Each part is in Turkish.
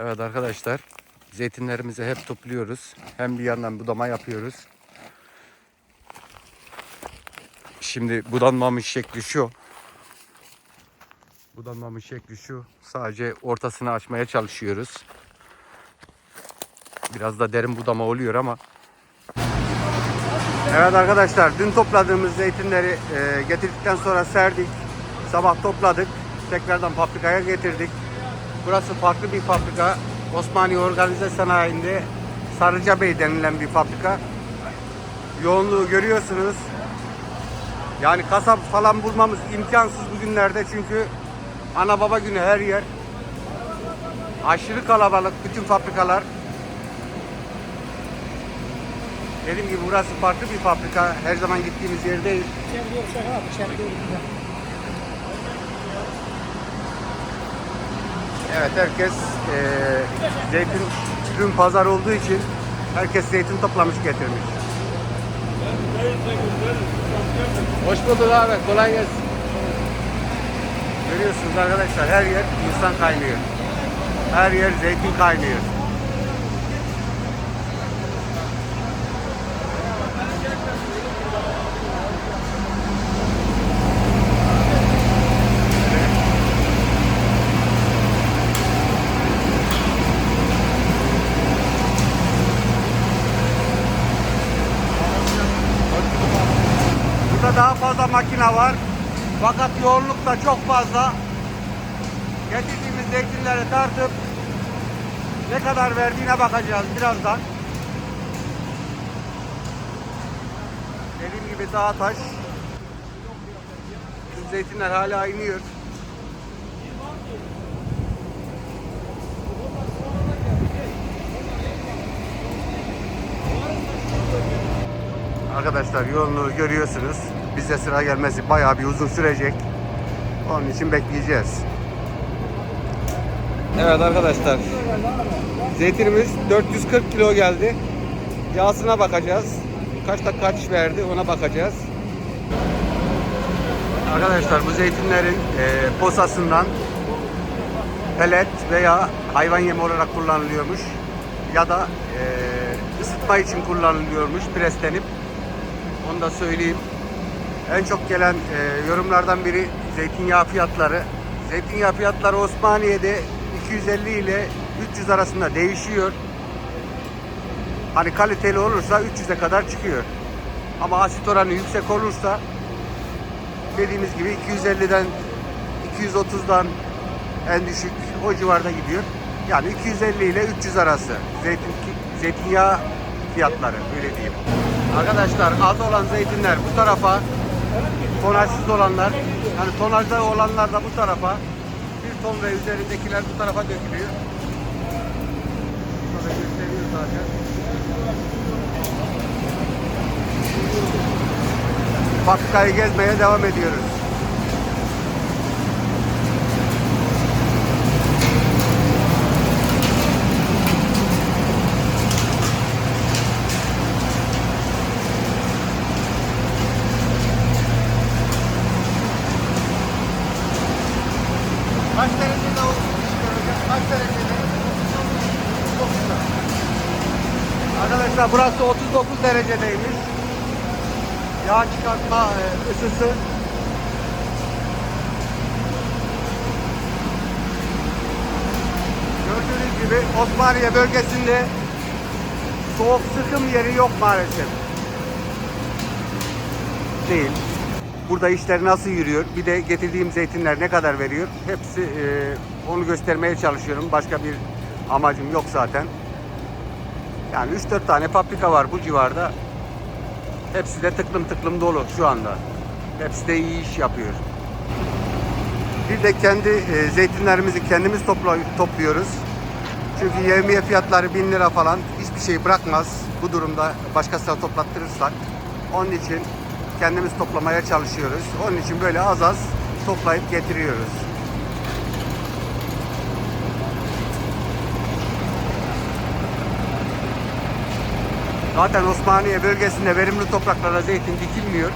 Evet arkadaşlar zeytinlerimizi hep topluyoruz. Hem bir yandan budama yapıyoruz. Şimdi budanmamış şekli şu. Budanmamış şekli şu. Sadece ortasını açmaya çalışıyoruz. Biraz da derin budama oluyor ama. Evet arkadaşlar dün topladığımız zeytinleri e, getirdikten sonra serdik. Sabah topladık. Tekrardan fabrikaya getirdik. Burası farklı bir fabrika. Osmaniye Organize Sanayi'nde Sarıcabey denilen bir fabrika. Yoğunluğu görüyorsunuz. Yani kasap falan bulmamız imkansız bugünlerde çünkü ana baba günü her yer. Aşırı kalabalık bütün fabrikalar. Dediğim gibi burası farklı bir fabrika. Her zaman gittiğimiz yer değil. İçeride yok şaka var. İçeride yok. Evet herkes eee zeytin ürün pazar olduğu için herkes zeytin toplamış getirmiş. Hoş bulduk abi. Kolay gelsin. Görüyorsunuz arkadaşlar her yer insan kaynıyor. Her yer zeytin kaynıyor. Burada daha fazla makine var. Fakat yoğunluk da çok fazla. Getirdiğimiz zeytinleri tartıp ne kadar verdiğine bakacağız birazdan. Dediğim gibi dağ taş. Şu zeytinler hala iniyor. Arkadaşlar yoğunluğu görüyorsunuz. Bize sıra gelmesi bayağı bir uzun sürecek. Onun için bekleyeceğiz. Evet arkadaşlar. Zeytinimiz 440 kilo geldi. Yağsına bakacağız. Kaçta kaç verdi ona bakacağız. Arkadaşlar bu zeytinlerin e, posasından pelet veya hayvan yemi olarak kullanılıyormuş. Ya da e, ısıtma için kullanılıyormuş preslenip. Onu da söyleyeyim. En çok gelen e, yorumlardan biri zeytinyağı fiyatları. Zeytinyağı fiyatları Osmaniye'de 250 ile 300 arasında değişiyor. Hani kaliteli olursa 300'e kadar çıkıyor. Ama asit oranı yüksek olursa dediğimiz gibi 250'den 230'dan en düşük o civarda gidiyor. Yani 250 ile 300 arası zeytin zeytinyağı fiyatları öyle diyeyim. Arkadaşlar az olan zeytinler bu tarafa, tonajsız olanlar, yani tonajda olanlar da bu tarafa, bir ton ve üzerindekiler bu tarafa dökülüyor. Burada gösteriyor zaten. Fabrikayı gezmeye devam ediyoruz. Kaç derecede olmuş hocam? Kaç derecede? 39'da. Arkadaşlar burası 39 derecedeymiş. Yağ çıkartma e, ısısı. Gördüğünüz gibi Osmaniye bölgesinde soğuk sıkım yeri yok maalesef. Değil. Burada işler nasıl yürüyor? Bir de getirdiğim zeytinler ne kadar veriyor? Hepsi e, onu göstermeye çalışıyorum. Başka bir amacım yok zaten. Yani 3-4 tane fabrika var bu civarda. Hepsi de tıklım tıklım dolu şu anda. Hepsi de iyi iş yapıyor. Bir de kendi e, zeytinlerimizi kendimiz topluyoruz. Çünkü yevmiye fiyatları 1000 lira falan hiçbir şey bırakmaz. Bu durumda başkasına toplattırırsak. Onun için kendimiz toplamaya çalışıyoruz. Onun için böyle az az toplayıp getiriyoruz. Zaten Osmaniye bölgesinde verimli topraklara zeytin dikilmiyor.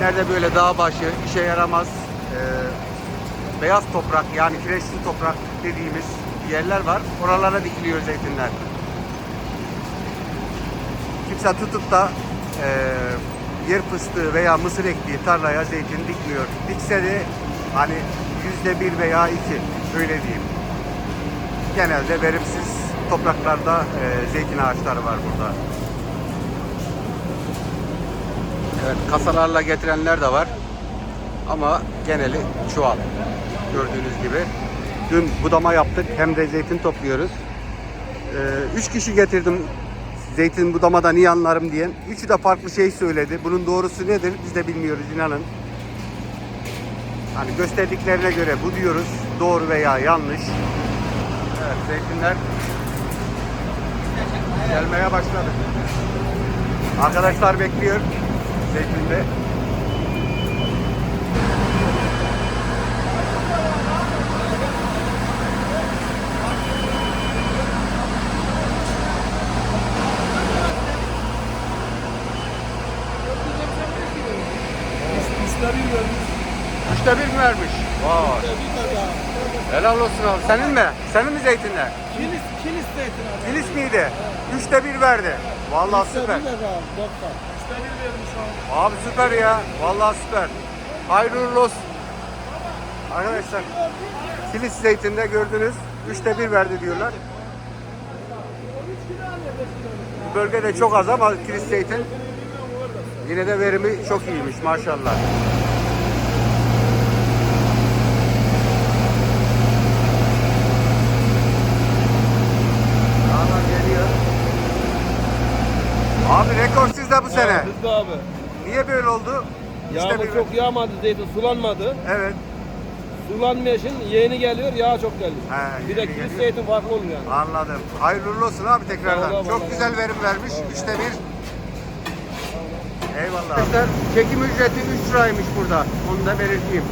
Nerede böyle dağ başı, işe yaramaz, e, beyaz toprak yani kireçli toprak dediğimiz yerler var. Oralara dikiliyor zeytinler. Kimse tutup da e, yer fıstığı veya mısır ektiği tarlaya zeytin dikmiyor. Dikse de hani yüzde bir veya iki öyle diyeyim. Genelde verimsiz topraklarda e, zeytin ağaçları var burada. Evet kasalarla getirenler de var. Ama geneli çuval. Gördüğünüz gibi. Dün budama yaptık. Hem de zeytin topluyoruz. Ee, üç kişi getirdim zeytin budamadan iyi anlarım diyen. Üçü de farklı şey söyledi. Bunun doğrusu nedir biz de bilmiyoruz inanın. Hani gösterdiklerine göre bu diyoruz. Doğru veya yanlış. Evet zeytinler gelmeye başladı. Arkadaşlar bekliyor zeytinde. Üçte bir mi vermiş? Vay. Helal olsun abi. Senin mi? Senin mi zeytinler? Kilis miydi? Üçte bir verdi. Vallahi süper. Bir de abi. Doktor. Üçte bir vermiş abi. Abi süper ya. Vallahi süper. Hayırlı olsun. Arkadaşlar kilis zeytinde gördünüz. Üçte bir verdi diyorlar. Bu bölgede çok az ama kilis zeytin yine de verimi çok iyiymiş maşallah. Adam geliyor. Abi sizde bu sene. Hızlı abi. Niye böyle oldu? İşte Yağmur bir- çok yağmadı zeytin sulanmadı. Evet. Sulanmaya için yeğeni geliyor yağ çok geliyor. He, bir de geliyor. zeytin farklı oluyor yani. Anladım. Hayırlı uğurlu olsun abi tekrardan. Sağ ol, Çok Allah güzel razı verim vermiş. Üçte bir. Eyvallah. Arkadaşlar çekim ücreti 3 liraymış burada. Onu da belirteyim.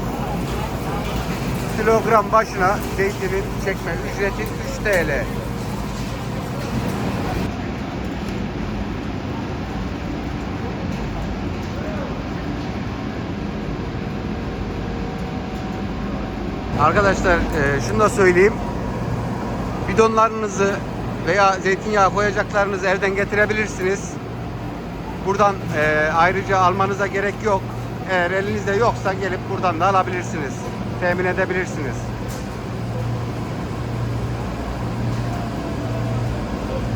Kilogram başına zeytinin çekme ücreti 3 TL. Arkadaşlar e, şunu da söyleyeyim. Bidonlarınızı veya zeytinyağı koyacaklarınızı evden getirebilirsiniz. Buradan e, ayrıca almanıza gerek yok. Eğer elinizde yoksa gelip buradan da alabilirsiniz. Temin edebilirsiniz.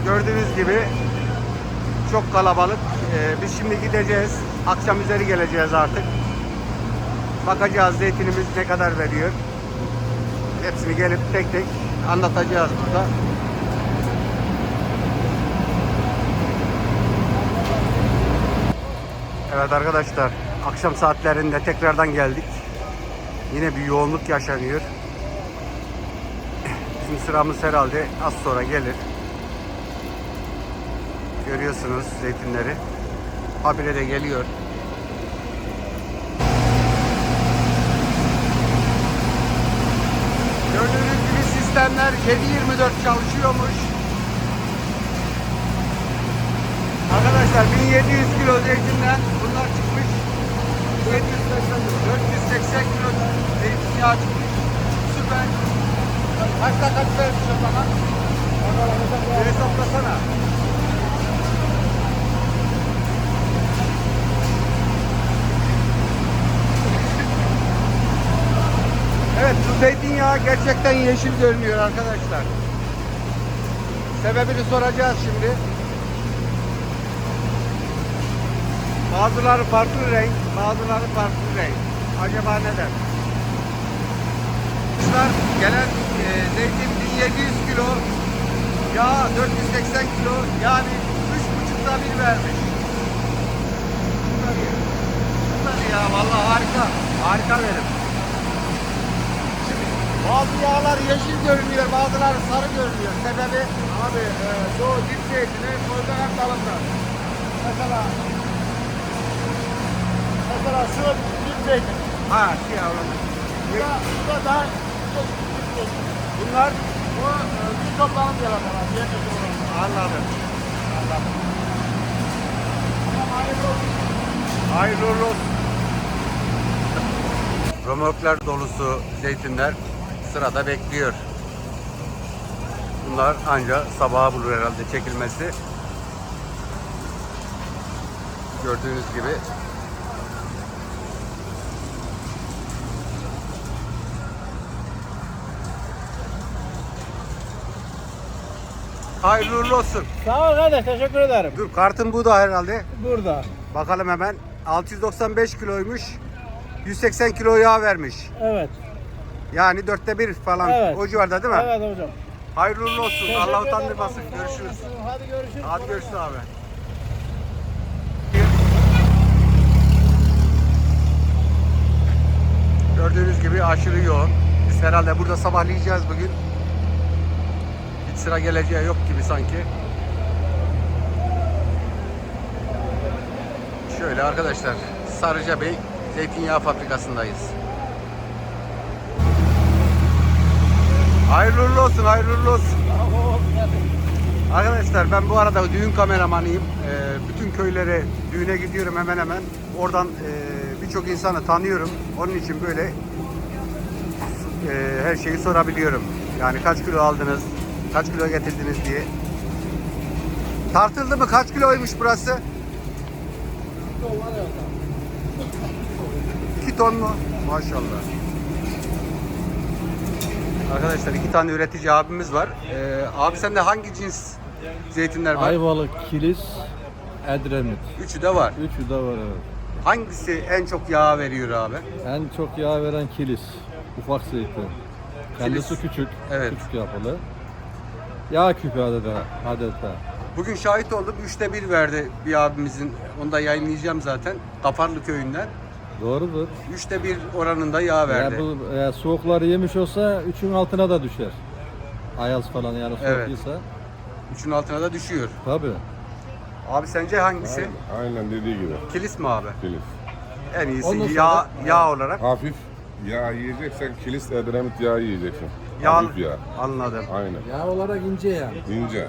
Gördüğünüz gibi çok kalabalık. E, biz şimdi gideceğiz. Akşam üzeri geleceğiz artık. Bakacağız zeytinimiz ne kadar veriyor. Hepsini gelip tek tek anlatacağız burada. Evet arkadaşlar, akşam saatlerinde tekrardan geldik. Yine bir yoğunluk yaşanıyor. Bizim sıramız herhalde az sonra gelir. Görüyorsunuz zeytinleri. Habire de geliyor. Gördüğünüz gibi sistemler 7-24 çalışıyormuş. Arkadaşlar 1700 kilo zeytinden bunlar çıkmış. 480 kilo zeytinyağı çıkmış. Süper. Kaçta kaç vermiş o zaman? Bir hesaplasana. Evet bu zeytinyağı gerçekten yeşil görünüyor arkadaşlar. Sebebini soracağız şimdi. Bazıları farklı renk, bazıları farklı renk. Acaba neden? Arkadaşlar gelen e, zeytin 1700 kilo, yağ 480 kilo, yani 3,5'da bir vermiş. Süper ya. Süper ya, vallahi harika. Harika verim. Bazı yağlar yeşil görünüyor, bazıları sarı görünüyor. Sebebi Abi e, çoğu dip zeytini koydan dalında. Mesela mesela şu dip zeytin. ha şey yavrum. Bu da, bu da daha çok dip zeytin. Bunlar Bu e, bir toplanım yalanlar anladım. Anladım. Hayırlı olsun. Hayırlı olsun. Römorklar dolusu zeytinler sırada bekliyor. Bunlar anca sabaha bulur herhalde çekilmesi. Gördüğünüz gibi Hayırlı uğurlu olsun. Sağ ol kardeş teşekkür ederim. Dur kartın bu da herhalde. Burada. Bakalım hemen. 695 kiloymuş. 180 kilo yağ vermiş. Evet. Yani dörtte bir falan Evet. o civarda değil mi? Evet hocam. Hayırlı uğurlu olsun. Teşekkür Allah ederim. utandırmasın. Görüşürüz. Hadi görüşürüz. Hadi görüşürüz abi. Gördüğünüz gibi aşırı yoğun. Biz herhalde burada sabahlayacağız bugün. Hiç sıra geleceği yok gibi sanki. Şöyle arkadaşlar, Sarıca Bey Zeytinyağı Fabrikası'ndayız. Hayırlı olsun, hayırlı olsun. Arkadaşlar ben bu arada düğün kameramanıyım. Ee, bütün köylere düğüne gidiyorum hemen hemen. Oradan e, birçok insanı tanıyorum. Onun için böyle e, her şeyi sorabiliyorum. Yani kaç kilo aldınız, kaç kilo getirdiniz diye. Tartıldı mı? Kaç kiloymuş burası? 2 ton mu? Maşallah. Arkadaşlar iki tane üretici abimiz var. Ee, abi sende hangi cins zeytinler var? Ayvalık, Kilis, Edremit. Üçü de var. Üçü de var evet. Hangisi en çok yağ veriyor abi? En çok yağ veren Kilis. Ufak zeytin. Kendisi küçük. Evet. Küçük yapılı. Yağ küpü adeta. adeta. Bugün şahit oldum. Üçte bir verdi bir abimizin. Onu da yayınlayacağım zaten. Kaparlı köyünden. Doğrudur. Üçte bir oranında yağ verdi. Eğer bu eğer soğukları yemiş olsa 3'ün altına da düşer. Ayaz falan yani soğuk Evet. Üçün altına da düşüyor. Tabii. Abi sence hangisi? Aynen dediği gibi. Kilis mi abi? Kilis. En iyisi Ondan sonra- yağ, yağ olarak. Hafif yağ yiyeceksen kilis edremit yağı yiyeceksin. Yağ, Hafif yağ. anladım. Aynen. Yağ olarak ince yani. İnce.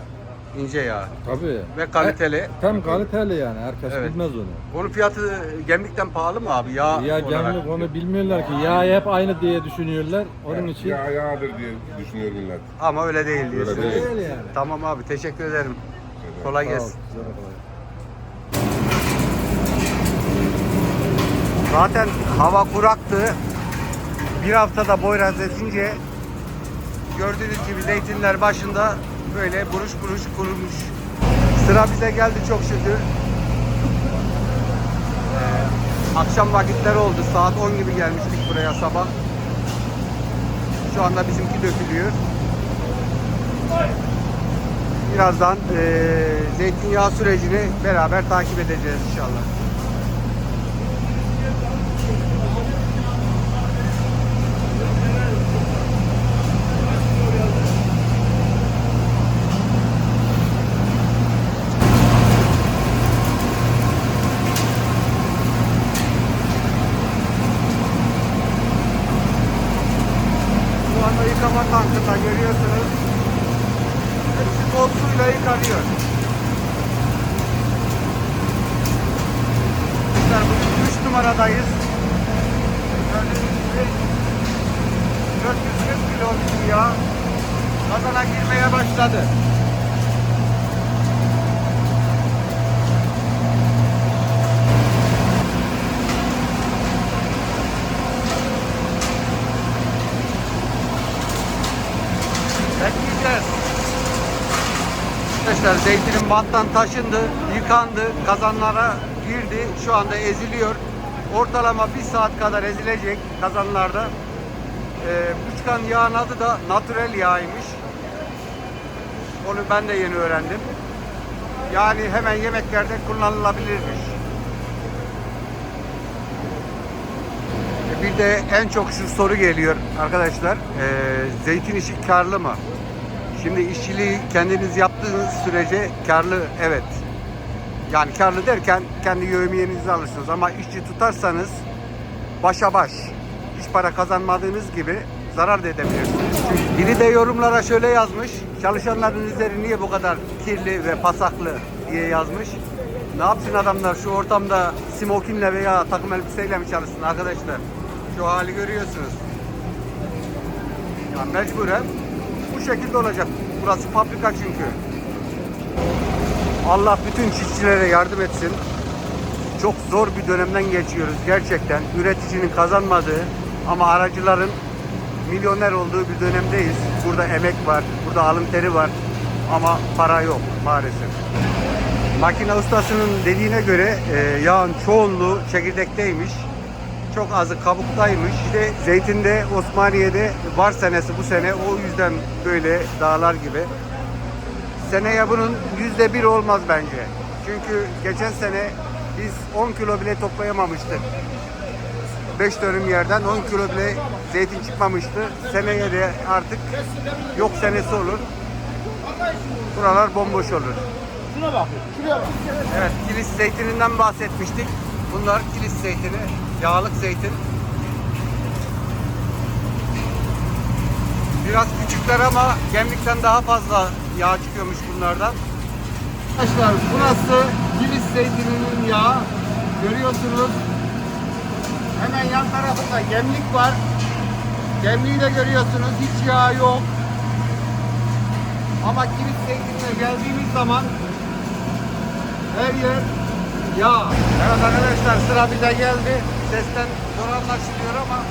İnce yağ. Tabii. Ve kaliteli. Tam kaliteli yani. Herkes Evet. bilmez onu. Onun fiyatı gemlikten pahalı mı abi? Yağ Ya olarak. gemlik onu bilmiyorlar ki. Yağ hep aynı diye düşünüyorlar. Onun için Yağ yağdır diye düşünüyor millet. Ama öyle değil diyorsun. Öyle değil. Öyle yani. Tamam abi teşekkür ederim. Kolay Sağ ol, gelsin. size de kolay. Zaten hava kuraktı. Bir haftada boyraz edince gördüğünüz gibi zeytinler başında böyle buruş buruş kurumuş. Sıra bize geldi çok şükür. Ee, akşam vakitleri oldu. Saat 10 gibi gelmiştik buraya sabah. Şu anda bizimki dökülüyor. Birazdan eee zeytinyağı sürecini beraber takip edeceğiz inşallah. Şu anda yıkama tankında görüyorsunuz. Hepsi bol yıkanıyor. Bizler bugün 3 numaradayız. Gördüğünüz gibi 440 kilo bir yağ kazana girmeye başladı. Bekleyeceğiz. Arkadaşlar zeytinin banttan taşındı, yıkandı, kazanlara girdi. Şu anda eziliyor. Ortalama bir saat kadar ezilecek kazanlarda. Ee, bu çıkan yağın adı da natürel yağymış. Onu ben de yeni öğrendim. Yani hemen yemeklerde kullanılabilirmiş. E, Bir de en çok şu soru geliyor arkadaşlar. Ee, zeytin işi karlı mı? Şimdi işçiliği kendiniz yaptığınız sürece karlı evet. Yani karlı derken kendi yövmiyenizi alırsınız ama işçi tutarsanız başa baş. Hiç para kazanmadığınız gibi zarar da edebilirsiniz. Biri de yorumlara şöyle yazmış. Çalışanların üzeri niye bu kadar kirli ve pasaklı diye yazmış. Ne yapsın adamlar şu ortamda smokinle veya takım elbiseyle mi çalışsın arkadaşlar? Şu hali görüyorsunuz. Ya mecburen bu şekilde olacak. Burası fabrika çünkü. Allah bütün çiftçilere yardım etsin. Çok zor bir dönemden geçiyoruz gerçekten. Üreticinin kazanmadığı ama aracıların milyoner olduğu bir dönemdeyiz. Burada emek var, burada alın teri var ama para yok maalesef. Makine ustasının dediğine göre e, yağın çoğunluğu çekirdekteymiş. Çok azı kabuktaymış. İşte zeytinde Osmaniye'de var senesi bu sene. O yüzden böyle dağlar gibi. Seneye bunun yüzde bir olmaz bence. Çünkü geçen sene biz 10 kilo bile toplayamamıştık. 5 dönüm yerden 10 kilo bile zeytin çıkmamıştı. Seneye de artık yok senesi olur. Buralar bomboş olur. Şuna bak. Şuraya bak. Evet, kilis zeytininden bahsetmiştik. Bunlar kilis zeytini, yağlık zeytin. Biraz küçükler ama gemlikten daha fazla yağ çıkıyormuş bunlardan. Arkadaşlar burası kilis zeytininin yağı. Görüyorsunuz. Hemen yan tarafında gemlik var. Gemliği de görüyorsunuz. Hiç yağ yok. Ama kilis zeytinine geldiğimiz zaman her yer yağ. Evet arkadaşlar sıra bize geldi. Sesten zor anlaşılıyor ama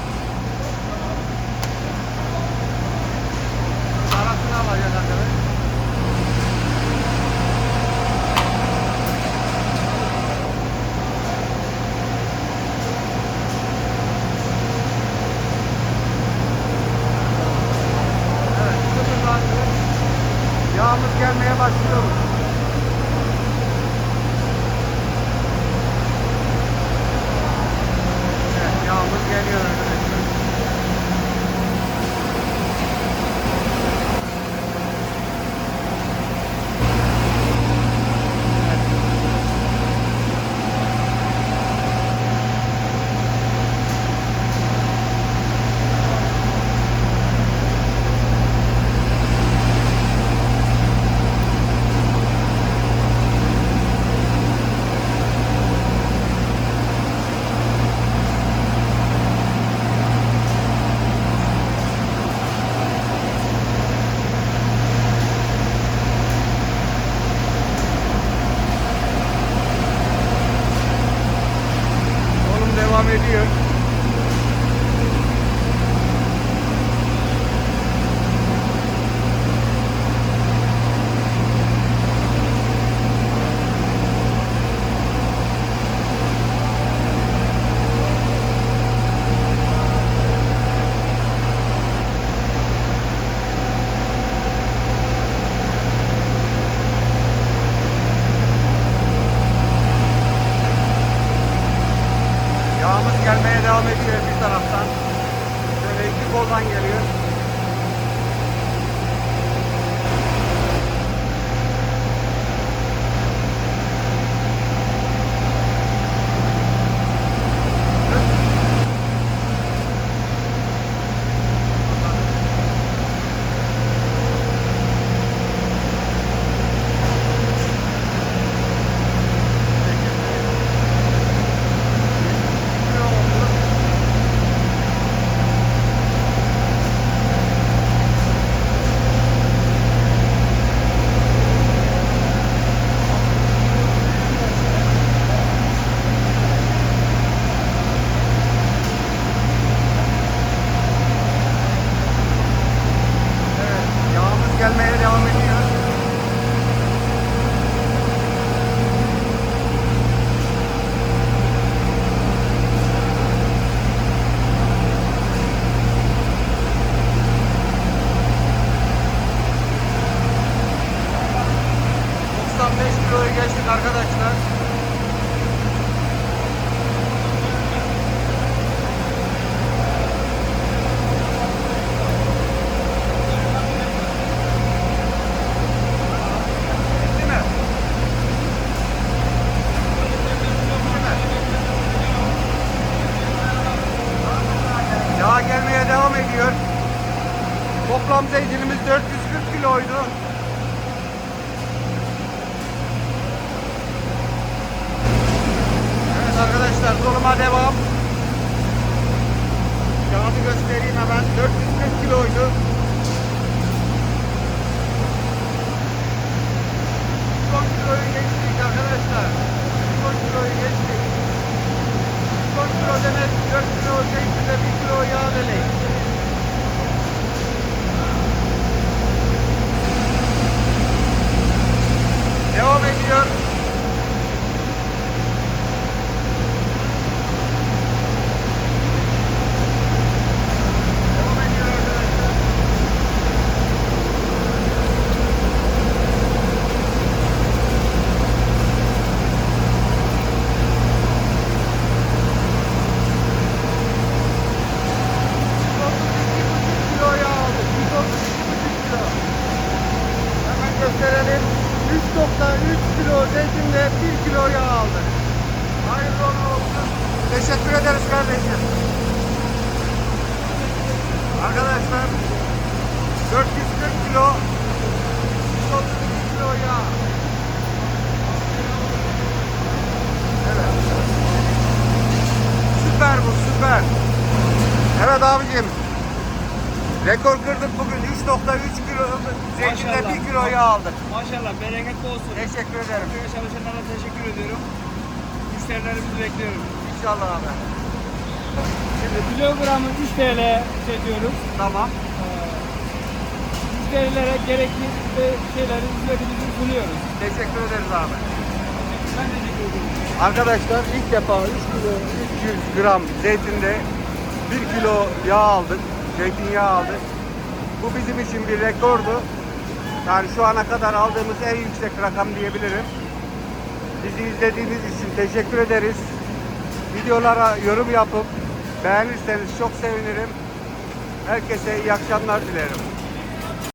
Göstereyim hemen. 440 kiloydu. zeytinde 1 kilo yağ aldık. Hayırlı uğurlu olsun. Teşekkür ederiz kardeşim. Arkadaşlar 440 kilo 132 kilo yağ. Evet. Süper bu süper. Evet abicim. Rekor kırdık bugün 3.3 kilo zeytinde Maşallah. 1 kilo yağ aldık. Maşallah bereketli olsun. Teşekkür ederim. Köye çalışanlara teşekkür ediyorum. Müşterilerimizi bekliyorum. İnşallah abi. Şimdi kilogramı 3 TL çekiyoruz. Tamam. Müşterilere gerekli şeyleri hizmetimizi sunuyoruz. Teşekkür ederiz abi. Ben teşekkür ederim. Arkadaşlar ilk defa 3 kilo 300 gram zeytinde 1 kilo yağ aldık. Zeytinyağı aldık. Bu bizim için bir rekordu. Yani şu ana kadar aldığımız en yüksek rakam diyebilirim. Bizi izlediğiniz için teşekkür ederiz. Videolara yorum yapıp beğenirseniz çok sevinirim. Herkese iyi akşamlar dilerim.